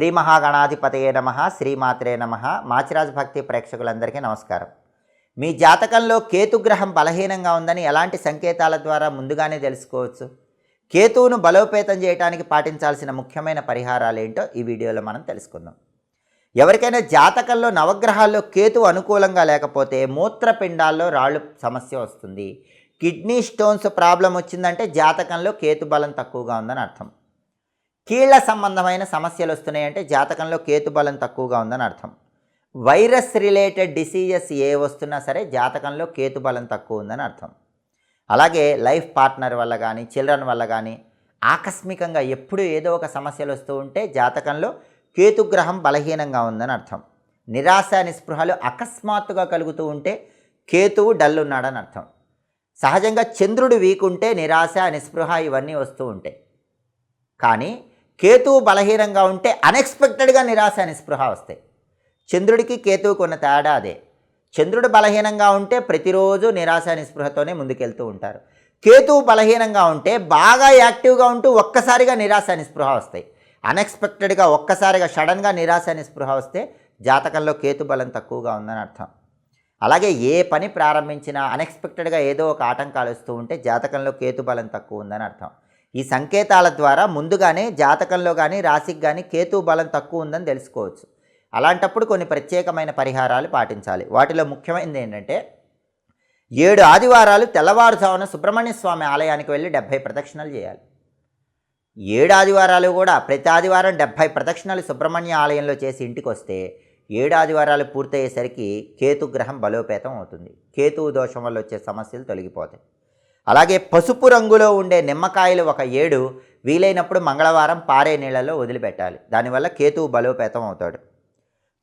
శ్రీ మహాగణాధిపతయే నమ శ్రీమాత్రే నమ. మాచిరాజ్ భక్తి ప్రేక్షకులందరికీ నమస్కారం. మీ జాతకంలో కేతుగ్రహం బలహీనంగా ఉందని ఎలాంటి సంకేతాల ద్వారా ముందుగానే తెలుసుకోవచ్చు? కేతువును బలోపేతం చేయడానికి పాటించాల్సిన ముఖ్యమైన పరిహారాలు ఏంటో ఈ వీడియోలో మనం తెలుసుకుందాం. ఎవరికైనా జాతకంలో నవగ్రహాల్లో కేతు అనుకూలంగా లేకపోతే మూత్రపిండాల్లో రాళ్ళు సమస్య వస్తుంది. కిడ్నీ స్టోన్స్ ప్రాబ్లం వచ్చిందంటే జాతకంలో కేతు బలం తక్కువగా ఉందని అర్థం. కీళ్ళ సంబంధమైన సమస్యలు వస్తున్నాయంటే జాతకంలో కేతు బలం తక్కువగా ఉందని అర్థం. వైరస్ రిలేటెడ్ డిసీజెస్ ఏ వస్తున్నా సరే జాతకంలో కేతు బలం తక్కువ ఉందని అర్థం. అలాగే లైఫ్ పార్ట్నర్ వల్ల కానీ చిల్డ్రన్ వల్ల కానీ ఆకస్మికంగా ఎప్పుడు ఏదో ఒక సమస్యలు వస్తూ ఉంటే జాతకంలో కేతుగ్రహం బలహీనంగా ఉందని అర్థం. నిరాశ నిస్పృహలు అకస్మాత్తుగా కలుగుతూ ఉంటే కేతువు డల్ ఉన్నాడని అర్థం. సహజంగా చంద్రుడు వీకుంటే నిరాశ నిస్పృహ ఇవన్నీ వస్తూ ఉంటాయి కానీ కేతువు బలహీనంగా ఉంటే అన్ఎక్స్పెక్టెడ్గా నిరాశ నిస్పృహ వస్తాయి. చంద్రుడికి కేతువుకు ఉన్న తేడా అదే. చంద్రుడు బలహీనంగా ఉంటే ప్రతిరోజు నిరాశ నిస్పృహతోనే ముందుకెళ్తూ ఉంటారు. కేతువు బలహీనంగా ఉంటే బాగా యాక్టివ్గా ఉంటూ ఒక్కసారిగా నిరాశ నిస్పృహ వస్తాయి. అన్ఎక్స్పెక్టెడ్గా ఒక్కసారిగా సడన్గా నిరాశ నిస్పృహ వస్తే జాతకంలో కేతు బలం తక్కువగా ఉందని అర్థం. అలాగే ఏ పని ప్రారంభించినా అన్ఎక్స్పెక్టెడ్గా ఏదో ఒక ఆటంకాలు వస్తూ ఉంటే జాతకంలో కేతు బలం తక్కువ ఉందని అర్థం. ఈ సంకేతాల ద్వారా ముందుగానే జాతకంలో కానీ రాశికి కానీ కేతు బలం తక్కువ ఉందని తెలుసుకోవచ్చు. అలాంటప్పుడు కొన్ని ప్రత్యేకమైన పరిహారాలు పాటించాలి. వాటిలో ముఖ్యమైనది ఏంటంటే ఏడు ఆదివారాలు తెల్లవారుజామున సుబ్రహ్మణ్య స్వామి ఆలయానికి వెళ్ళి డెబ్భై ప్రదక్షిణలు చేయాలి. ఏడు ఆదివారాలు కూడా ప్రతి ఆదివారం డెబ్భై ప్రదక్షిణలు సుబ్రహ్మణ్య ఆలయంలో చేసి ఇంటికి వస్తే ఏడు ఆదివారాలు పూర్తయ్యేసరికి కేతుగ్రహం బలోపేతం అవుతుంది. కేతువు దోషం వల్ల వచ్చే సమస్యలు తొలగిపోతాయి. అలాగే పసుపు రంగులో ఉండే నిమ్మకాయలు ఒక ఏడు వీలైనప్పుడు మంగళవారం పారే నీళ్ళలో వదిలిపెట్టాలి. దానివల్ల కేతువు బలోపేతం అవుతాడు.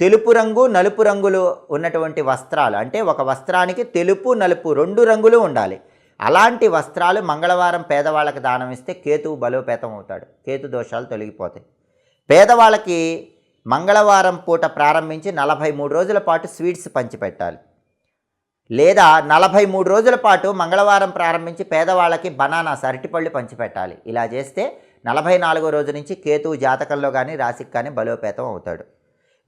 తెలుపు రంగు నలుపు రంగులు ఉన్నటువంటి వస్త్రాలు అంటే ఒక వస్త్రానికి తెలుపు నలుపు రెండు రంగులు ఉండాలి. అలాంటి వస్త్రాలు మంగళవారం పేదవాళ్ళకి దానం ఇస్తే కేతువు బలోపేతం అవుతాడు. కేతు దోషాలు తొలగిపోతాయి. పేదవాళ్ళకి మంగళవారం పూట ప్రారంభించి నలభై మూడు రోజుల పాటు స్వీట్స్ పంచిపెట్టాలి. లేదా నలభై మూడు రోజుల పాటు మంగళవారం ప్రారంభించి పేదవాళ్ళకి బనానాస్ అరటిపళ్ళు పంచిపెట్టాలి. ఇలా చేస్తే నలభై నాలుగో రోజు నుంచి కేతువు జాతకంలో కానీ రాశికి కానీ బలోపేతం అవుతాడు.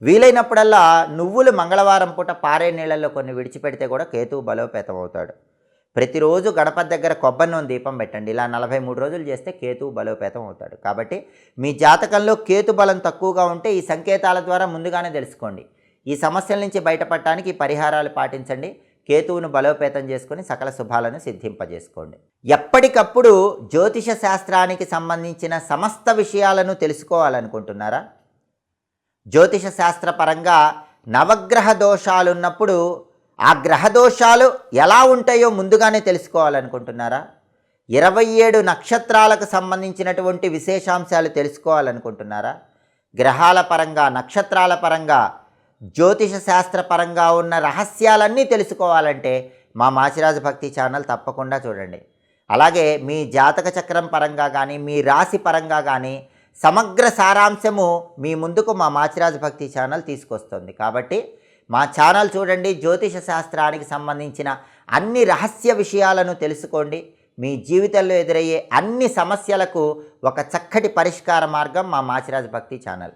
వీలైనప్పుడల్లా నువ్వులు మంగళవారం పూట పారే నీళ్ళల్లో కొన్ని విడిచిపెడితే కూడా కేతువు బలోపేతం అవుతాడు. ప్రతిరోజు గణపతి దగ్గర కొబ్బరి నూనె దీపం పెట్టండి. ఇలా నలభై మూడు రోజులు చేస్తే కేతువు బలోపేతం అవుతాడు. కాబట్టి మీ జాతకంలో కేతు బలం తక్కువగా ఉంటే ఈ సంకేతాల ద్వారా ముందుగానే తెలుసుకోండి. ఈ సమస్యల నుంచి బయటపడటానికి ఈ పరిహారాలు పాటించండి. కేతువును బలోపేతం చేసుకుని సకల శుభాలను సిద్ధింపజేసుకోండి. ఎప్పటికప్పుడు జ్యోతిష శాస్త్రానికి సంబంధించిన సమస్త విషయాలను తెలుసుకోవాలనుకుంటున్నారా? జ్యోతిష శాస్త్ర పరంగా నవగ్రహ దోషాలున్నప్పుడు ఆ గ్రహ దోషాలు ఎలా ఉంటాయో ముందుగానే తెలుసుకోవాలనుకుంటున్నారా? ఇరవై ఏడు నక్షత్రాలకు సంబంధించినటువంటి విశేషాంశాలు తెలుసుకోవాలనుకుంటున్నారా? గ్రహాల పరంగా నక్షత్రాల పరంగా జ్యోతిష శాస్త్రపరంగా ఉన్న రహస్యాలన్నీ తెలుసుకోవాలంటే మా మాచిరాజు భక్తి ఛానల్ తప్పకుండా చూడండి. అలాగే మీ జాతక చక్రం పరంగా కానీ మీ రాశి పరంగా కానీ సమగ్ర సారాంశము మీ ముందుకు మా మాచిరాజు భక్తి ఛానల్ తీసుకొస్తుంది. కాబట్టి మా ఛానల్ చూడండి జ్యోతిష శాస్త్రానికి సంబంధించిన అన్ని రహస్య విషయాలను తెలుసుకోండి. మీ జీవితంలో ఎదురయ్యే అన్ని సమస్యలకు ఒక చక్కటి పరిష్కార మార్గం మా మాచిరాజు భక్తి ఛానల్.